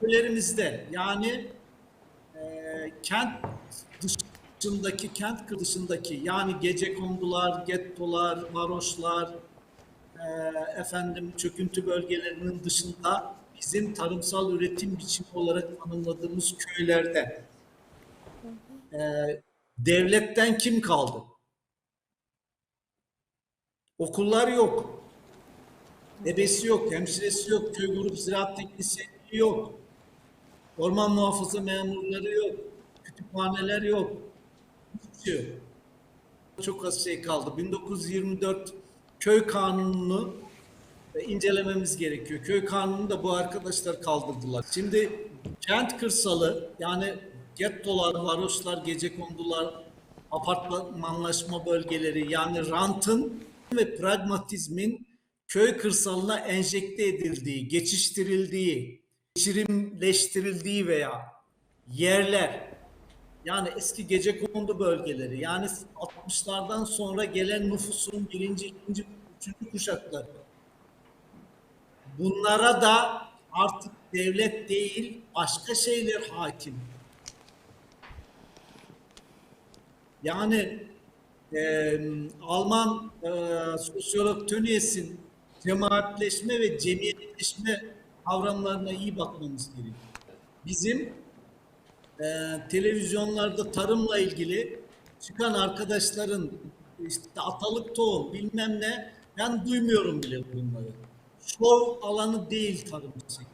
köylerimizde yani e, kent dışındaki, kent dışındaki yani gece kondular, gettolar, varoşlar, e, efendim çöküntü bölgelerinin dışında bizim tarımsal üretim biçimi olarak tanımladığımız köylerde e, devletten kim kaldı? Okullar yok. Ebesi yok, hemşiresi yok, köy grup ziraat teknisyeni yok. Orman muhafaza memurları yok. Kütüphaneler yok. Hiçbir şey yok. Çok az şey kaldı. 1924 köy kanununu incelememiz gerekiyor. Köy kanununu da bu arkadaşlar kaldırdılar. Şimdi kent kırsalı yani gettolar, varoşlar, gece kondular, apartmanlaşma bölgeleri yani rantın ve pragmatizmin köy kırsalına enjekte edildiği, geçiştirildiği, geçirimleştirildiği veya yerler yani eski gece kondu bölgeleri yani 60'lardan sonra gelen nüfusun birinci, ikinci, üçüncü kuşakları bunlara da artık devlet değil başka şeyler hakim. Yani e, Alman e, sosyolog Tönnies'in cemaatleşme ve cemiyetleşme kavramlarına iyi bakmamız gerekiyor. Bizim e, televizyonlarda tarımla ilgili çıkan arkadaşların işte atalık tohum bilmem ne ben duymuyorum bile bunları. Şov alanı değil tarım sektörü.